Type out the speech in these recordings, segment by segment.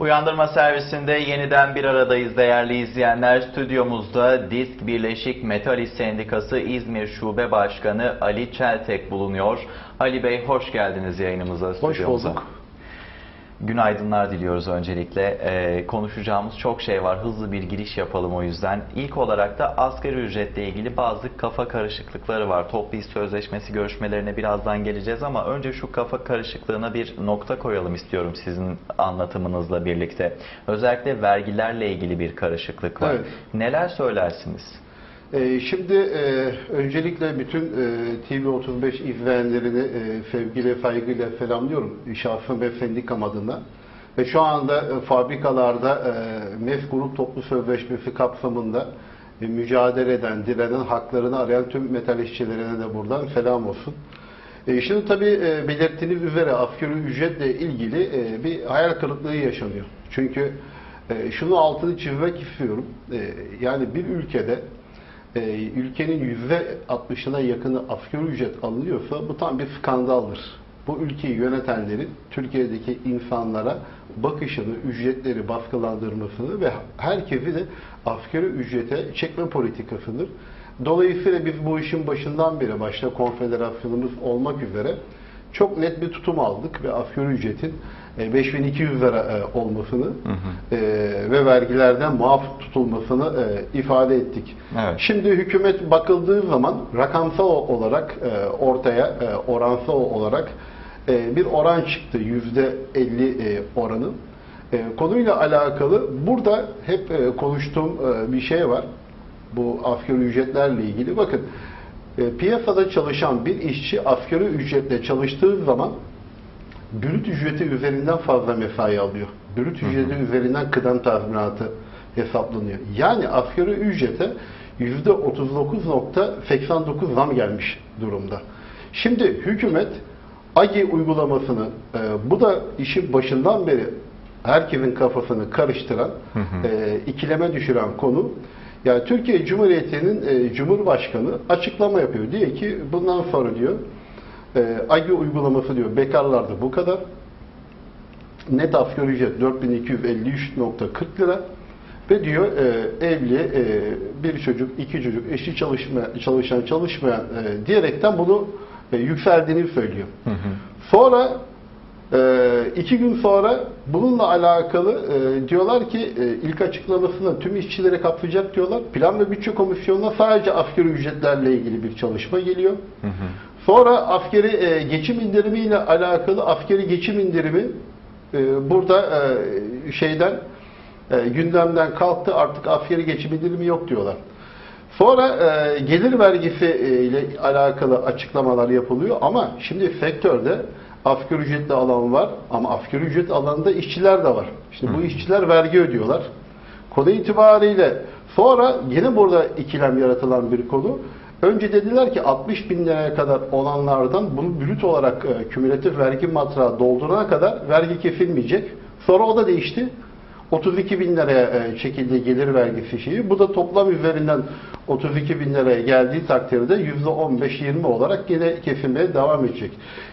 Uyandırma servisinde yeniden bir aradayız değerli izleyenler. Stüdyomuzda Disk Birleşik Metal İş Sendikası İzmir Şube Başkanı Ali Çeltek bulunuyor. Ali Bey hoş geldiniz yayınımıza, Hoş bulduk. Günaydınlar diliyoruz öncelikle. Ee, konuşacağımız çok şey var. Hızlı bir giriş yapalım o yüzden. İlk olarak da asgari ücretle ilgili bazı kafa karışıklıkları var. Toplu iş sözleşmesi görüşmelerine birazdan geleceğiz ama önce şu kafa karışıklığına bir nokta koyalım istiyorum sizin anlatımınızla birlikte. Özellikle vergilerle ilgili bir karışıklık var. Evet. Neler söylersiniz? Ee, şimdi e, öncelikle bütün e, TV35 izleyenlerini e, sevgiyle, saygıyla selamlıyorum. Şahsım ve sendikam adına. Ve şu anda e, fabrikalarda e, MEF Grup Toplu Sözleşmesi kapsamında e, mücadele eden, direnen, haklarını arayan tüm metal işçilerine de buradan selam olsun. E, şimdi tabii belirttiğiniz üzere asgari ücretle ilgili bir hayal kırıklığı yaşanıyor. Çünkü şunu altını çizmek istiyorum. Yani bir ülkede e, ülkenin yüzde 60'ına yakını asgari ücret alınıyorsa bu tam bir skandaldır. Bu ülkeyi yönetenlerin Türkiye'deki insanlara bakışını, ücretleri baskılandırmasını ve herkesi de asgari ücrete çekme politikasıdır. Dolayısıyla biz bu işin başından beri, başta konfederasyonumuz olmak üzere çok net bir tutum aldık ve asgari ücretin e, 5200 lira e, olmasını e, ve vergilerden muaf tutulmasını e, ifade ettik. Evet. Şimdi hükümet bakıldığı zaman rakamsal olarak e, ortaya e, oransal olarak e, bir oran çıktı. Yüzde 50 e, oranı. E, konuyla alakalı burada hep e, konuştuğum e, bir şey var. Bu asgari ücretlerle ilgili. Bakın e, piyasada çalışan bir işçi asgari ücretle çalıştığı zaman brüt ücreti üzerinden fazla mesai alıyor. Brüt ücreti üzerinden kıdem tazminatı hesaplanıyor. Yani asgari ücrete %39.89 zam gelmiş durumda. Şimdi hükümet AGİ uygulamasını e, bu da işin başından beri herkesin kafasını karıştıran, e, ikileme düşüren konu. Yani Türkiye Cumhuriyeti'nin e, Cumhurbaşkanı açıklama yapıyor. Diyor ki bundan sonra diyor e, AGİ uygulaması diyor bekarlarda bu kadar. Net asgari ücret 4253.40 lira ve diyor e, evli e, bir çocuk, iki çocuk, eşi çalışma, çalışan, çalışmayan e, diyerekten bunu e, yükseldiğini söylüyor. Sonra e, iki gün sonra bununla alakalı e, diyorlar ki e, ilk açıklamasında tüm işçilere kapsayacak diyorlar. Plan ve Bütçe Komisyonu'na sadece asgari ücretlerle ilgili bir çalışma geliyor. Sonra askeri e, geçim indirimiyle alakalı askeri geçim indirimi e, burada e, şeyden e, gündemden kalktı. Artık askeri geçim indirimi yok diyorlar. Sonra e, gelir vergisi e, ile alakalı açıklamalar yapılıyor ama şimdi sektörde asgari ücretli alan var ama asgari ücret alanında işçiler de var. İşte bu işçiler vergi ödüyorlar. Konu itibariyle sonra yine burada ikilem yaratılan bir konu. Önce dediler ki 60 bin liraya kadar olanlardan bunu brüt olarak e, kümülatif vergi matrağı doldurana kadar vergi kesilmeyecek. Sonra o da değişti. 32 bin liraya e, çekildi gelir vergisi şeyi. Bu da toplam üzerinden 32 bin liraya geldiği takdirde %15-20 olarak yine kesilmeye devam edecek.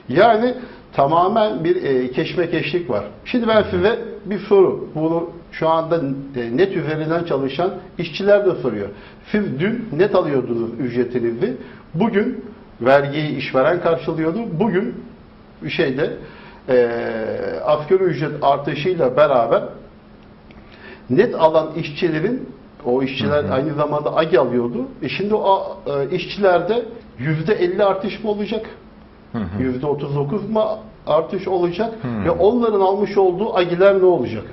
Yani tamamen bir e, keşmekeşlik var. Şimdi ben size bir soru. Bunu şu anda e, net üzerinden çalışan işçiler de soruyor. Siz dün net alıyordunuz ücretinizi. Bugün vergiyi işveren karşılıyordu. Bugün şeyde e, asgari ücret artışıyla beraber net alan işçilerin o işçiler aynı zamanda AGI alıyordu. E şimdi o e, işçilerde yüzde 50 artış mı olacak? Yüzde 39 mu artış olacak? Ve onların almış olduğu AGI'ler ne olacak?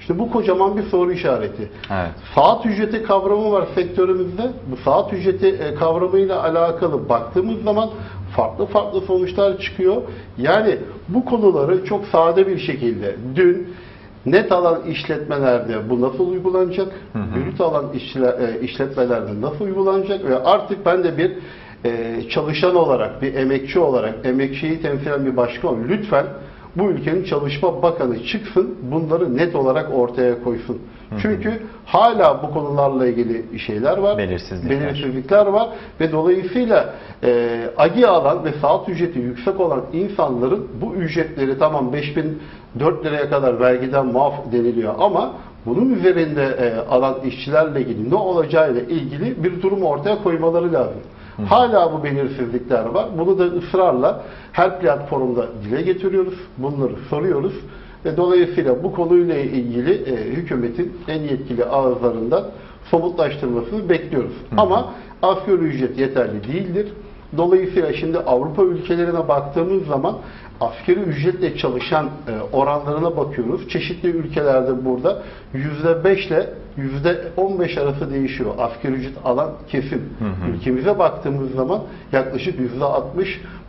İşte bu kocaman bir soru işareti. Evet. Saat ücreti kavramı var sektörümüzde. Bu saat ücreti e, kavramıyla alakalı baktığımız zaman farklı farklı sonuçlar çıkıyor. Yani bu konuları çok sade bir şekilde dün net alan işletmelerde bu nasıl uygulanacak? Brüt alan işçiler, e, işletmelerde nasıl uygulanacak? Ve artık ben de bir e, çalışan olarak, bir emekçi olarak, emekçiyi temsilen bir başkan lütfen bu ülkenin Çalışma Bakanı çıksın, bunları net olarak ortaya koysun. Çünkü hala bu konularla ilgili şeyler var. Belirsizlikler. Belirsizlikler var ve dolayısıyla e, AGİ alan ve saat ücreti yüksek olan insanların bu ücretleri tamam 5000 4 liraya kadar vergiden muaf deniliyor ama bunun üzerinde e, alan işçilerle ilgili ne olacağıyla ilgili bir durum ortaya koymaları lazım. Hala bu belirsizlikler var. Bunu da ısrarla her platformda dile getiriyoruz. Bunları soruyoruz. Ve dolayısıyla bu konuyla ilgili e, hükümetin en yetkili ağızlarından somutlaştırmasını bekliyoruz. Ama asgari ücret yeterli değildir. Dolayısıyla şimdi Avrupa ülkelerine baktığımız zaman asgari ücretle çalışan e, oranlarına bakıyoruz. Çeşitli ülkelerde burada %5 ile %15 arası değişiyor asgari ücret alan kesim. Ülkemize baktığımız zaman yaklaşık %60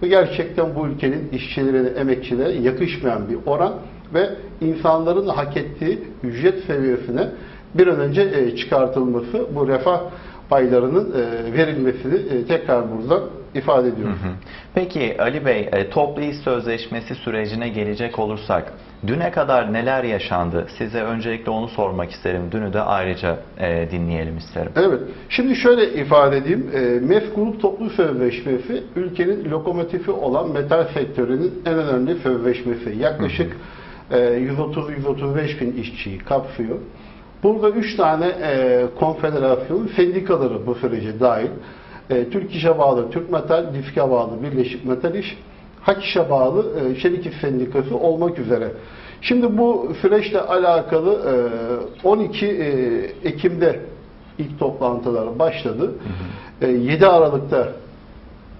bu gerçekten bu ülkenin işçilerine, emekçilere yakışmayan bir oran ve insanların hak ettiği ücret seviyesine bir an önce e, çıkartılması, bu refah paylarının e, verilmesini e, tekrar buradan ifade ediyoruz. Peki Ali Bey, e, toplu iş sözleşmesi sürecine gelecek olursak, düne kadar neler yaşandı? Size öncelikle onu sormak isterim. Dünü de ayrıca e, dinleyelim isterim. Evet. Şimdi şöyle ifade edeyim. E, MEF Grup Toplu Sözleşmesi ülkenin lokomotifi olan metal sektörünün en önemli sözleşmesi. Yaklaşık e, 130-135 bin işçiyi kapsıyor. Burada üç tane e, konfederasyon sendikaları bu sürece dahil. E, Türk İş'e bağlı Türk Metal, DİSK'e bağlı Birleşik Metal İş, Hak İş'e bağlı e, Çelik İş Sendikası olmak üzere. Şimdi bu süreçle alakalı e, 12 e, Ekim'de ilk toplantılar başladı. E, 7 Aralık'ta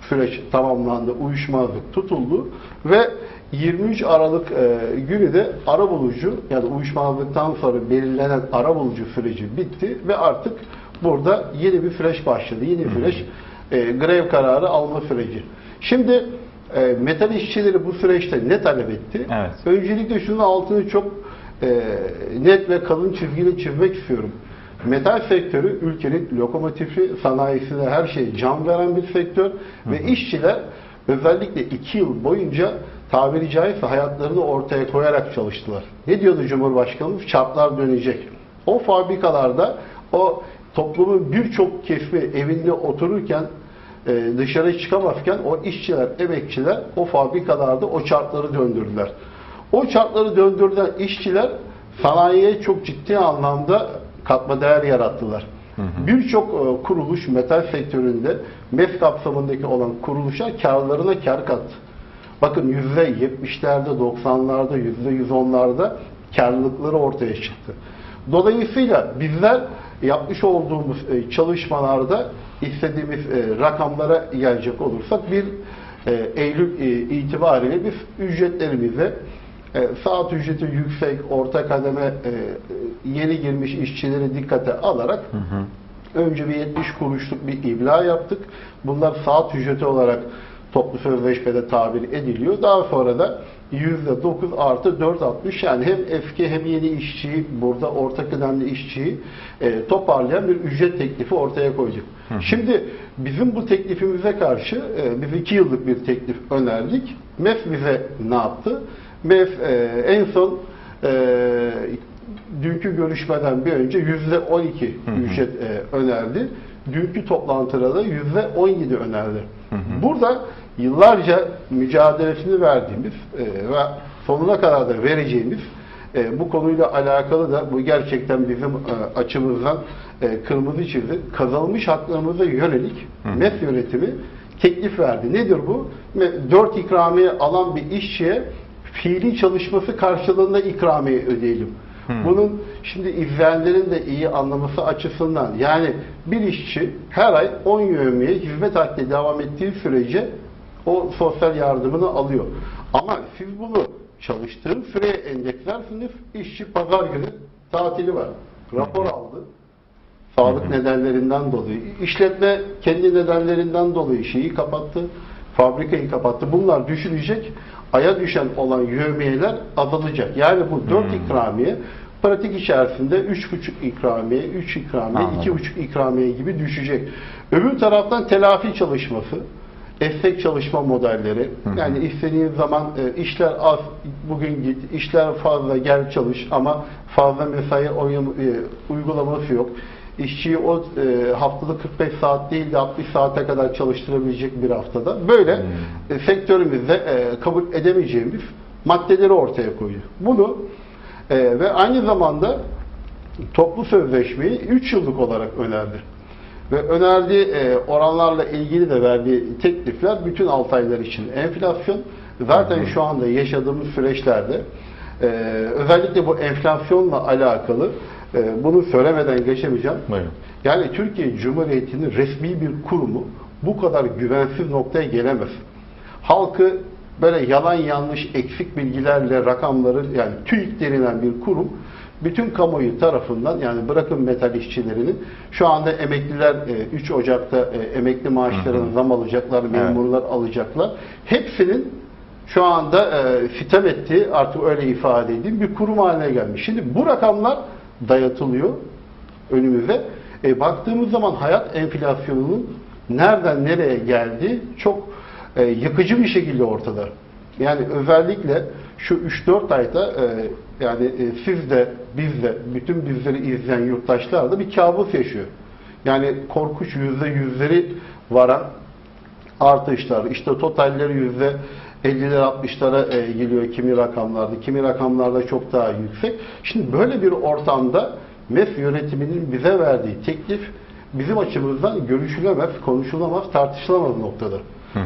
süreç tamamlandı, uyuşmazlık tutuldu ve 23 Aralık e, günü de arabulucu yani uyuşmazlıktan sonra belirlenen arabulucu süreci bitti ve artık burada yeni bir süreç başladı. Yeni bir süreç e, grev kararı alma süreci. Şimdi e, metal işçileri bu süreçte ne talep etti? Evet. Öncelikle şunun altını çok e, net ve kalın çizgiyle çizmek istiyorum. Metal sektörü ülkenin lokomotifi, sanayisine her şey can veren bir sektör ve işçiler özellikle iki yıl boyunca tabiri caizse hayatlarını ortaya koyarak çalıştılar. Ne diyordu Cumhurbaşkanımız? Çarklar dönecek. O fabrikalarda o toplumun birçok kesimi evinde otururken e, dışarı çıkamazken o işçiler, emekçiler o fabrikalarda o çarkları döndürdüler. O çarkları döndürdüler işçiler sanayiye çok ciddi anlamda katma değer yarattılar. Birçok e, kuruluş metal sektöründe MEF kapsamındaki olan kuruluşlar karlarına kar kattı. Bakın %70'lerde, 90'larda, %110'larda karlılıkları ortaya çıktı. Dolayısıyla bizler yapmış olduğumuz e, çalışmalarda istediğimiz e, rakamlara gelecek olursak bir Eylül itibariyle biz ücretlerimize e, saat ücreti yüksek, orta kademe yeni girmiş işçileri dikkate alarak önce bir 70 kuruşluk bir ibla yaptık. Bunlar saat ücreti olarak toplu sözleşmede tabir ediliyor. Daha sonra da %9 artı 4.60 yani hem eski hem yeni işçiyi burada orta kıdemli işçiyi e, toparlayan bir ücret teklifi ortaya koyduk. Şimdi bizim bu teklifimize karşı e, biz 2 yıllık bir teklif önerdik. MEF bize ne yaptı? MEF e, en son e, dünkü görüşmeden bir önce yüzde 12 ücret e, önerdi. Dünkü toplantıda da yüzde 17 önerdi. Burada yıllarca mücadelesini verdiğimiz e, ve sonuna kadar da vereceğimiz e, bu konuyla alakalı da bu gerçekten bizim e, açımızdan e, kırmızı çizgi kazanılmış haklarımıza yönelik MEF yönetimi teklif verdi. Nedir bu? 4 ikramiye alan bir işçiye fiili çalışması karşılığında ikramiye ödeyelim. Bunun şimdi izleyenlerin de iyi anlaması açısından yani bir işçi her ay 10 yövmeye hizmet hakkı devam ettiği sürece o sosyal yardımını alıyor. Ama siz bunu çalıştığın süreye endekslersiniz. İşçi pazar günü tatili var. Rapor aldı. Sağlık nedenlerinden dolayı. İşletme kendi nedenlerinden dolayı şeyi kapattı. Fabrikayı kapattı. Bunlar düşülecek. Aya düşen olan yövmiyeler azalacak. Yani bu 4 ikramiye pratik içerisinde 3,5 ikramiye, 3 ikramiye, Anladım. 2,5 ikramiye gibi düşecek. Öbür taraftan telafi çalışması, esnek çalışma modelleri. Yani istediğin zaman e, işler az, bugün git, işler fazla gel çalış ama fazla mesai e, uygulaması yok. İşçiyi o e, haftada 45 saat değil de 60 saate kadar çalıştırabilecek bir haftada. Böyle e, sektörümüzde e, kabul edemeyeceğimiz maddeleri ortaya koydu. Bunu e, ve aynı zamanda toplu sözleşmeyi 3 yıllık olarak önerdi. Ve önerdiği e, oranlarla ilgili de verdiği teklifler bütün 6 aylar için enflasyon. Zaten şu anda yaşadığımız süreçlerde e, özellikle bu enflasyonla alakalı e, bunu söylemeden geçemeyeceğim. Buyurun. Yani Türkiye Cumhuriyeti'nin resmi bir kurumu bu kadar güvensiz noktaya gelemez. Halkı böyle yalan yanlış eksik bilgilerle rakamları yani TÜİK denilen bir kurum bütün kamuoyu tarafından yani bırakın metal işçilerinin şu anda emekliler e, 3 Ocak'ta e, emekli maaşlarına zam alacaklar, memurlar alacaklar. Hepsinin şu anda e, sitem ettiği artık öyle ifade edeyim bir kurum haline gelmiş. Şimdi bu rakamlar dayatılıyor önümüze. E, baktığımız zaman hayat enflasyonunun nereden nereye geldiği çok e, yıkıcı bir şekilde ortada. Yani özellikle şu 3-4 ayda e, yani e, siz de biz de bütün bizleri izleyen yurttaşlar da bir kabus yaşıyor. Yani korkunç yüzde yüzleri varan artışlar, işte totalleri yüzde 50'ler 60'lara e, geliyor kimi rakamlarda, kimi rakamlarda çok daha yüksek. Şimdi böyle bir ortamda MEF yönetiminin bize verdiği teklif bizim açımızdan görüşülemez, konuşulamaz, tartışılamaz noktada.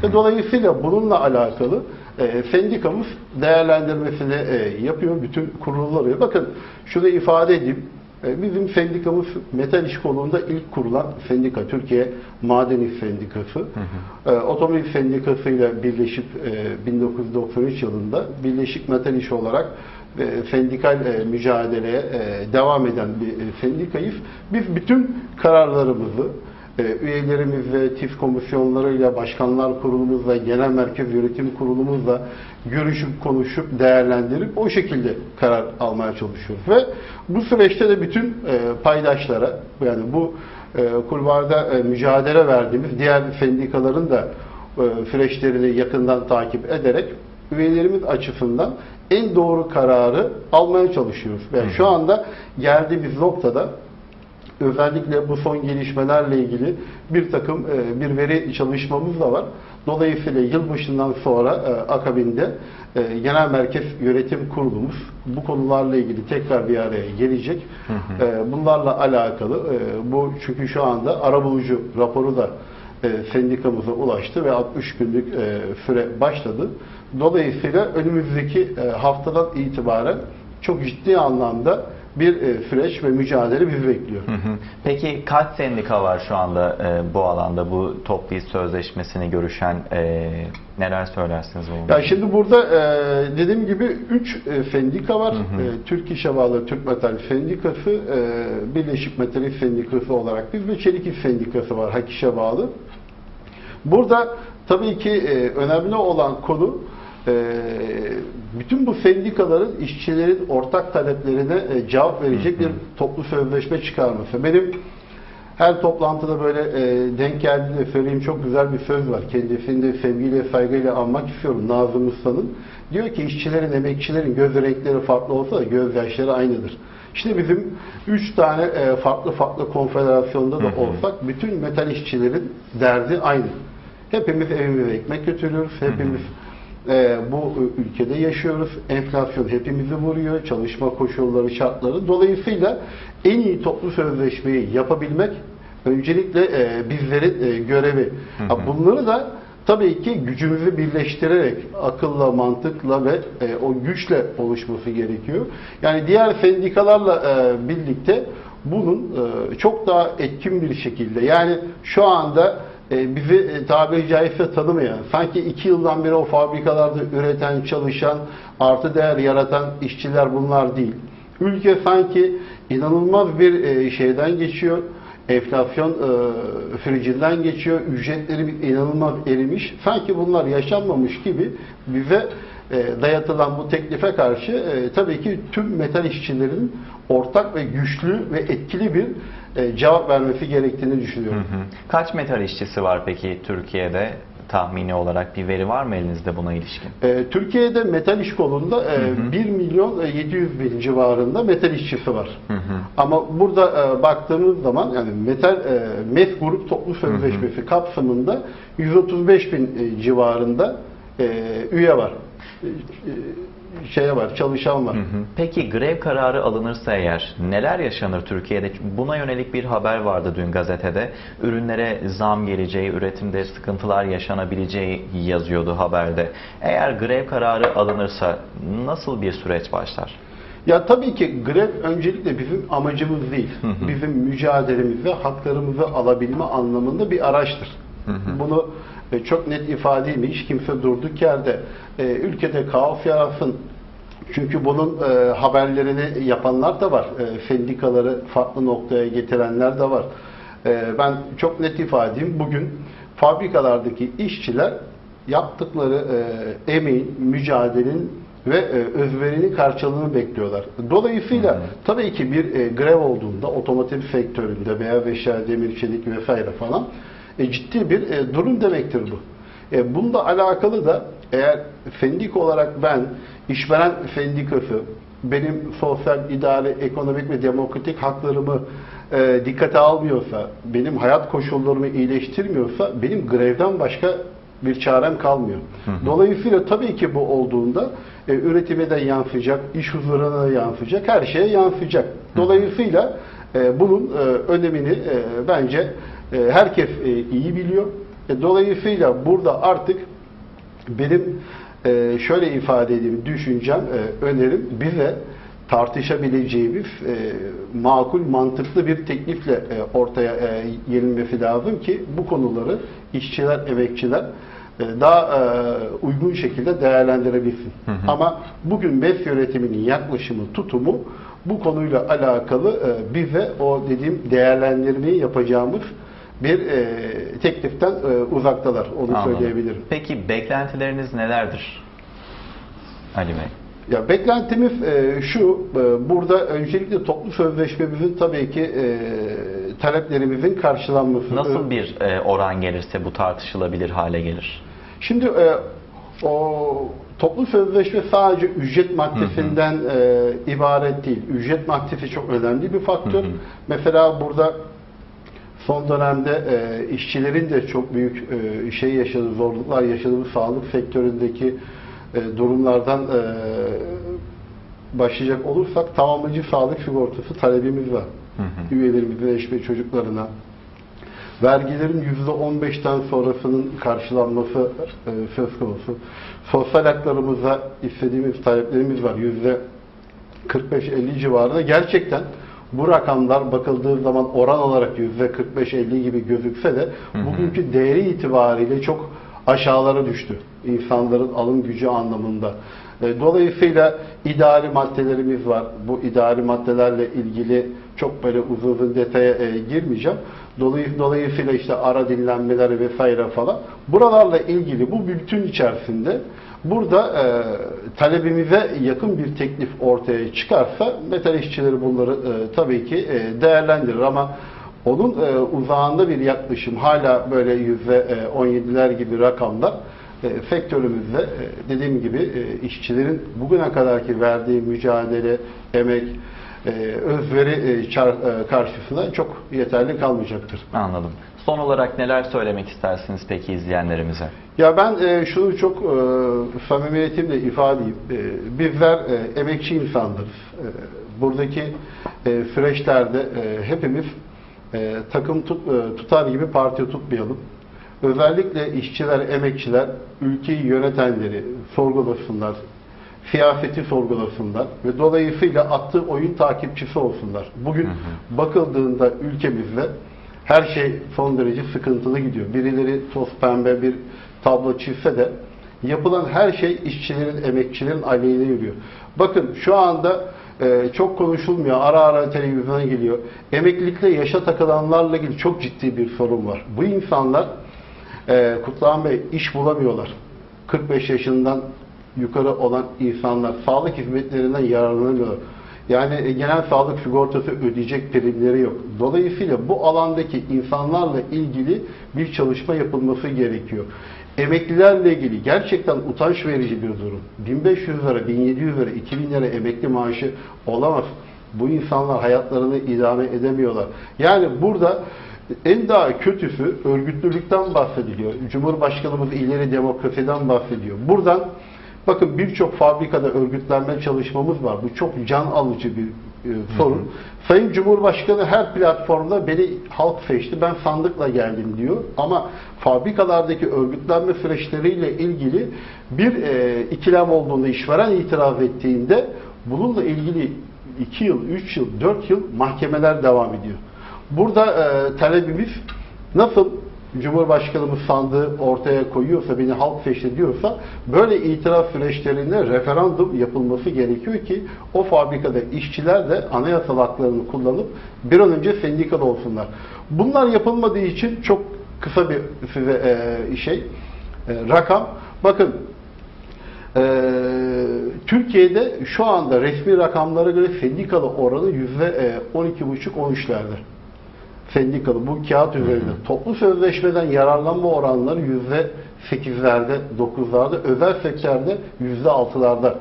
Ve dolayısıyla bununla alakalı e, sendikamız değerlendirmesini e, yapıyor, bütün kurulları. Bakın şunu ifade edeyim. E, Bizim sendikamız metal iş kolunda ilk kurulan sendika, Türkiye Maden İş Sendikası. E, Otomobil Sendikası ile birleşip e, 1993 yılında Birleşik Metal İş olarak e, sendikal e, mücadeleye e, devam eden bir e, sendikayız. Biz bütün kararlarımızı üyelerimizle, TİF komisyonlarıyla, başkanlar kurulumuzla, genel merkez yönetim kurulumuzla görüşüp, konuşup, değerlendirip o şekilde karar almaya çalışıyoruz. Ve bu süreçte de bütün e, paydaşlara, yani bu e, kulvarda e, mücadele verdiğimiz diğer sendikaların da süreçlerini yakından takip ederek üyelerimiz açısından en doğru kararı almaya çalışıyoruz. Ve şu anda geldiğimiz noktada özellikle bu son gelişmelerle ilgili bir takım e, bir veri çalışmamız da var. Dolayısıyla yılbaşından sonra e, akabinde e, Genel Merkez Yönetim Kurulumuz bu konularla ilgili tekrar bir araya gelecek. E, Bunlarla alakalı e, bu çünkü şu anda arabulucu raporu da e, sendikamıza ulaştı ve 60 günlük e, süre başladı. Dolayısıyla önümüzdeki e, haftadan itibaren çok ciddi anlamda bir e, süreç ve mücadele bizi bekliyor. Hı hı. Peki kaç sendika var şu anda e, bu alanda bu toplu iş sözleşmesini görüşen e, neler söylersiniz bu? Ya şimdi burada e, dediğim gibi 3 sendika var. E, Türk İş'e bağlı Türk Metal Sendikası, e, Birleşik Metal Sendikası olarak biz ve Çelik İş Sendikası var Hak İş'e bağlı. Burada tabii ki e, önemli olan konu e, bütün bu sendikaların işçilerin ortak taleplerine e, cevap verecek bir toplu sözleşme çıkarması. Benim her toplantıda böyle e, denk geldiğinde söyleyeyim çok güzel bir söz var. Kendisini de sevgiyle, saygıyla anmak istiyorum Nazım Usta'nın. Diyor ki işçilerin, emekçilerin göz renkleri farklı olsa da gözyaşları aynıdır. İşte bizim üç tane e, farklı farklı konfederasyonda da olsak bütün metal işçilerin derdi aynı. Hepimiz evimize ekmek götürüyoruz. Hepimiz e, bu ülkede yaşıyoruz. Enflasyon hepimizi vuruyor. Çalışma koşulları, şartları. Dolayısıyla en iyi toplu sözleşmeyi yapabilmek öncelikle e, bizlerin e, görevi. Ha, Bunları da tabii ki gücümüzü birleştirerek akılla, mantıkla ve e, o güçle oluşması gerekiyor. Yani diğer sendikalarla e, birlikte bunun e, çok daha etkin bir şekilde yani şu anda bizi e, tabiri caizse tanımayan, sanki iki yıldan beri o fabrikalarda üreten, çalışan, artı değer yaratan işçiler bunlar değil. Ülke sanki inanılmaz bir e, şeyden geçiyor. Enflasyon e, sürecinden geçiyor. Ücretleri inanılmaz erimiş. Sanki bunlar yaşanmamış gibi bize e, dayatılan bu teklife karşı e, tabii ki tüm metal işçilerin ortak ve güçlü ve etkili bir e, cevap vermesi gerektiğini düşünüyorum. Hı hı. Kaç metal işçisi var peki Türkiye'de tahmini olarak bir veri var mı elinizde buna ilişkin? E, Türkiye'de metal iş kolunda e, 1 milyon e, 700 bin civarında metal işçisi var. Ama burada e, baktığımız zaman yani metal e, MES grup toplu sözleşmesi kapsamında 135 bin e, civarında e, üye var. E, e, şeye var, çalışan var. Peki grev kararı alınırsa eğer neler yaşanır Türkiye'de? Buna yönelik bir haber vardı dün gazetede. Ürünlere zam geleceği, üretimde sıkıntılar yaşanabileceği yazıyordu haberde. Eğer grev kararı alınırsa nasıl bir süreç başlar? Ya tabii ki grev öncelikle bizim amacımız değil. Bizim mücadelemizi, haklarımızı alabilme anlamında bir araçtır. Bunu e, çok net ifade edeyim. Hiç kimse durduk yerde e, ülkede kaos yaratsın. Çünkü bunun e, haberlerini yapanlar da var. E, sendikaları farklı noktaya getirenler de var. E, ben çok net ifade edeyim. Bugün fabrikalardaki işçiler yaptıkları e, emeğin, mücadelenin ve e, özverinin karşılığını bekliyorlar. Dolayısıyla tabii ki bir e, grev olduğunda otomotiv sektöründe veya veya demir çelik vesaire falan e, ciddi bir e, durum demektir bu. E, bununla alakalı da eğer sendik olarak ben işveren sendikası benim sosyal, idari, ekonomik ve demokratik haklarımı e, dikkate almıyorsa, benim hayat koşullarımı iyileştirmiyorsa benim grevden başka bir çarem kalmıyor. Dolayısıyla tabii ki bu olduğunda e, üretime de yansıyacak, iş huzuruna da yansıyacak, her şeye yansıyacak. Dolayısıyla e, bunun e, önemini e, bence herkes e, iyi biliyor. E, dolayısıyla burada artık benim e, şöyle ifade edeyim düşüncem, e, önerim bize tartışabileceğimiz e, makul, mantıklı bir teklifle e, ortaya e, gelinmesi lazım ki bu konuları işçiler, emekçiler e, daha e, uygun şekilde değerlendirebilsin. Ama bugün MEF yönetiminin yaklaşımı, tutumu bu konuyla alakalı e, bize o dediğim değerlendirmeyi yapacağımız bir e, tekliften e, uzaktalar. Onu Anladım. söyleyebilirim. Peki beklentileriniz nelerdir? Ali Bey. Ya beklentimiz e, şu, e, burada öncelikle toplu sözleşmemizin tabii ki e, taleplerimizin karşılanması. Nasıl bir e, oran gelirse bu tartışılabilir hale gelir? Şimdi e, o toplu sözleşme sadece ücret maddesinden e, ibaret değil. Ücret maddesi çok önemli bir faktör. Mesela burada son dönemde e, işçilerin de çok büyük e, şey yaşadığı, zorluklar yaşadığı sağlık sektöründeki e, durumlardan e, başlayacak olursak tamamlayıcı sağlık sigortası talebimiz var. Üyelerimizin eş ve çocuklarına. Vergilerin %15'ten sonrasının karşılanması e, söz konusu. Sosyal haklarımıza istediğimiz taleplerimiz var. %45-50 civarında. Gerçekten bu rakamlar bakıldığı zaman oran olarak %45-50 gibi gözükse de bugünkü değeri itibariyle çok aşağılara düştü. İnsanların alım gücü anlamında. E, Dolayısıyla idari maddelerimiz var. Bu idari maddelerle ilgili çok böyle uzun uzun detaya e, girmeyeceğim. Dolay- Dolayısıyla işte ara dinlenmeleri vesaire falan. Buralarla ilgili bu bütün içerisinde burada e, talebimize yakın bir teklif ortaya çıkarsa metal işçileri bunları e, tabii ki e, değerlendirir ama onun e, uzağında bir yaklaşım hala böyle yüzde e, 17'ler gibi rakamlar e, sektörümüzde e, dediğim gibi e, işçilerin bugüne kadarki verdiği mücadele, emek, e, özveri e, çar- e, karşısında çok yeterli kalmayacaktır. Anladım. Son olarak neler söylemek istersiniz peki izleyenlerimize? Ya ben e, şunu çok e, samimiyetimle ifade edeyim. E, bizler e, emekçi insanlarız. E, buradaki e, süreçlerde e, hepimiz e, takım tut, e, tutar gibi parti tutmayalım. Özellikle işçiler, emekçiler ülkeyi yönetenleri sorgulasınlar, siyaseti sorgulasınlar ve dolayısıyla attığı oyun takipçisi olsunlar. Bugün bakıldığında ülkemizde her şey son derece sıkıntılı gidiyor. Birileri toz pembe bir tablo çizse de yapılan her şey işçilerin, emekçilerin aleyhine yürüyor. Bakın şu anda e, çok konuşulmuyor. Ara ara televizyona geliyor. Emeklilikte yaşa takılanlarla ilgili çok ciddi bir sorun var. Bu insanlar e, Kutluhan Bey iş bulamıyorlar. 45 yaşından yukarı olan insanlar sağlık hizmetlerinden yararlanamıyorlar. Yani e, genel sağlık sigortası ödeyecek primleri yok. Dolayısıyla bu alandaki insanlarla ilgili bir çalışma yapılması gerekiyor. Emeklilerle ilgili gerçekten utanç verici bir durum. 1500 lira, 1700 lira, 2000 lira emekli maaşı olamaz. Bu insanlar hayatlarını idame edemiyorlar. Yani burada en daha kötüsü örgütlülükten bahsediliyor. Cumhurbaşkanımız ileri demokrasiden bahsediyor. Buradan Bakın birçok fabrikada örgütlenme çalışmamız var. Bu çok can alıcı bir e, sorun. Sayın Cumhurbaşkanı her platformda beni halk seçti, ben sandıkla geldim diyor. Ama fabrikalardaki örgütlenme süreçleriyle ilgili bir e, ikilem olduğunda işveren itiraz ettiğinde bununla ilgili 2 yıl, 3 yıl, 4 yıl mahkemeler devam ediyor. Burada e, talebimiz nasıl Cumhurbaşkanımız sandığı ortaya koyuyorsa, beni halk seçti diyorsa böyle itiraz süreçlerinde referandum yapılması gerekiyor ki o fabrikada işçiler de anayasal haklarını kullanıp bir an önce sendikal olsunlar. Bunlar yapılmadığı için çok kısa bir size e, şey e, rakam. Bakın ee, Türkiye'de şu anda resmi rakamlara göre sendikalı oranı yüzde e, 12,5-13'lerde. Sendikalı bu kağıt üzerinde. Toplu sözleşmeden yararlanma oranları yüzde 8'lerde, 9'larda, özel sektörde yüzde 6'larda.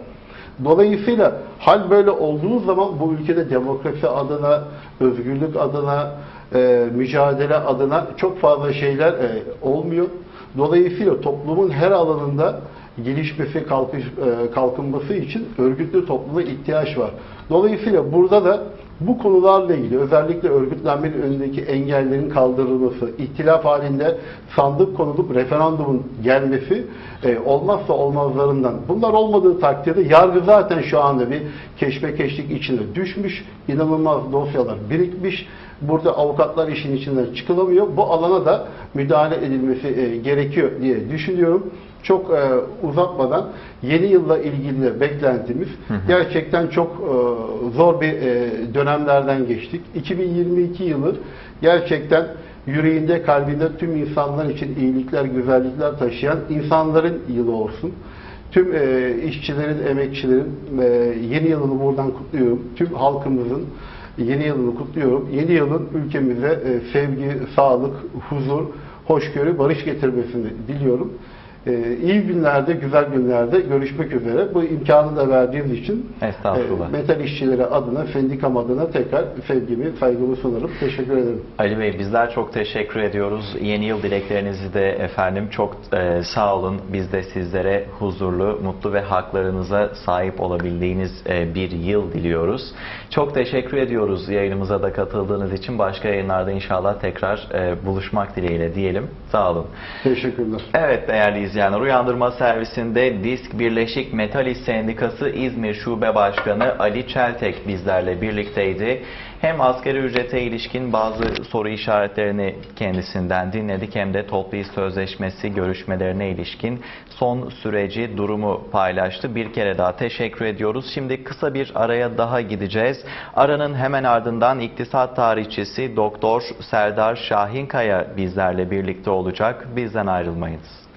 Dolayısıyla hal böyle olduğu zaman bu ülkede demokrasi adına, özgürlük adına, e, mücadele adına çok fazla şeyler e, olmuyor. Dolayısıyla toplumun her alanında gelişmesi, kalkış, e, kalkınması için örgütlü topluma ihtiyaç var. Dolayısıyla burada da bu konularla ilgili özellikle örgütlenmenin önündeki engellerin kaldırılması, ihtilaf halinde sandık konulup referandumun gelmesi e, olmazsa olmazlarından. Bunlar olmadığı takdirde yargı zaten şu anda bir keşmekeşlik içine düşmüş, inanılmaz dosyalar birikmiş. Burada avukatlar işin içinden çıkılamıyor. Bu alana da müdahale edilmesi e, gerekiyor diye düşünüyorum. Çok e, uzatmadan yeni yılla ilgili beklentimiz gerçekten çok e, zor bir e, dönemlerden geçtik. 2022 yılı gerçekten yüreğinde, kalbinde tüm insanlar için iyilikler, güzellikler taşıyan insanların yılı olsun. Tüm e, işçilerin, emekçilerin e, yeni yılını buradan kutluyorum. Tüm halkımızın yeni yılını kutluyorum. Yeni yılın ülkemize e, sevgi, sağlık, huzur, hoşgörü, barış getirmesini diliyorum. E, iyi günlerde, güzel günlerde görüşmek üzere. Bu imkanı da verdiğiniz için Estağfurullah. e, metal işçileri adına, sendikam adına tekrar sevgimi, saygımı sunarım. Teşekkür ederim. Ali Bey bizler çok teşekkür ediyoruz. Yeni yıl dileklerinizi de efendim çok e, sağ olun. Biz de sizlere huzurlu, mutlu ve haklarınıza sahip olabildiğiniz e, bir yıl diliyoruz. Çok teşekkür ediyoruz yayınımıza da katıldığınız için. Başka yayınlarda inşallah tekrar e, buluşmak dileğiyle diyelim. Sağ olun. Teşekkürler. Evet değerli izleyenler, Uyandırma Servisinde Disk Birleşik Metal İş Sendikası İzmir Şube Başkanı Ali Çeltek bizlerle birlikteydi. Hem asgari ücrete ilişkin bazı soru işaretlerini kendisinden dinledik hem de toplu iş sözleşmesi görüşmelerine ilişkin son süreci, durumu paylaştı. Bir kere daha teşekkür ediyoruz. Şimdi kısa bir araya daha gideceğiz. Aranın hemen ardından iktisat tarihçisi Doktor Serdar Şahinkaya bizlerle birlikte olacak. Bizden ayrılmayınız.